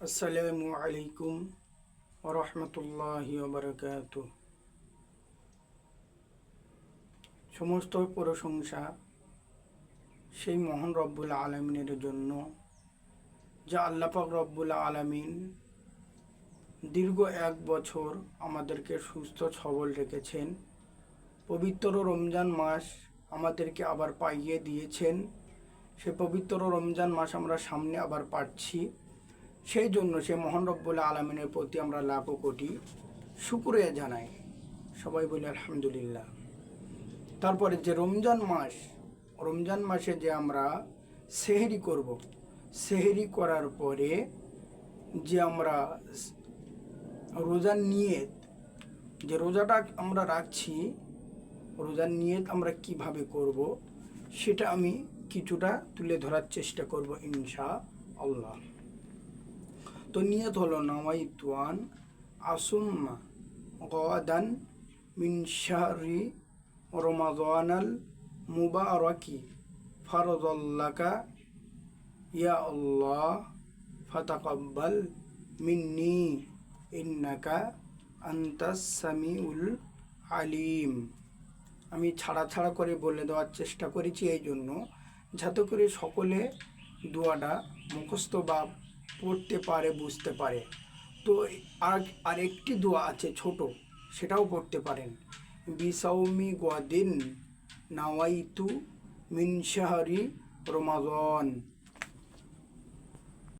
আসসালামু আলাইকুম রহমতুল্লাহ বারকাত সমস্ত প্রশংসা সেই মহান রব্বুল আলমিনের জন্য, যা আল্লাপাক রব্বুল আলমিন দীর্ঘ এক বছর আমাদেরকে সুস্থ, সবল রেখেছেন। পবিত্র রমজান মাস আমাদেরকে আবার পাইয়ে দিয়েছেন। সে পবিত্র রমজান মাস আমরা সামনে আবার পাচ্ছি সেই জন্য সে মহান রব্বুল আলমিনের প্রতি আমরা লাখো কোটি শুক্রিয়া জানাই। সবাই বলি আলহামদুলিল্লাহ। তারপরে যে রমজান মাস, রমজান মাসে যে আমরা সেহেরি করব, সেহেরি করার পরে যে আমরা রোজার নিয়ত, যে রোজাটা আমরা রাখছি, রোজার নিয়ত আমরা কীভাবে করব, সেটা আমি কিছুটা তুলে ধরার চেষ্টা করব ইনশা আল্লাহ তো নিয়ত হলো নাওয়াইতুয়ান আসুম্মা গদান মিন শাহরি রমাদানাল মুবারকি। ফারদাল্লাকা, ইয়া আল্লাহ, ফাতাকাব্বাল মিন্নি। ইন্নাকা আন্তাস সামিউল আলিম। আমি ছাড়া ছাড়া করে বলে দেওয়ার চেষ্টা করেছি এই জন্য যাতে করে সকলে দোয়াটা মুখস্থ বা পড়তে পারে, বুঝতে পারে। তো আর আরেকটি দোয়া আছে ছোট, সেটাও পড়তে পারেন। বিসাউমি গোয়াদিন নাওয়াইতু মিনশাহরি রমাজন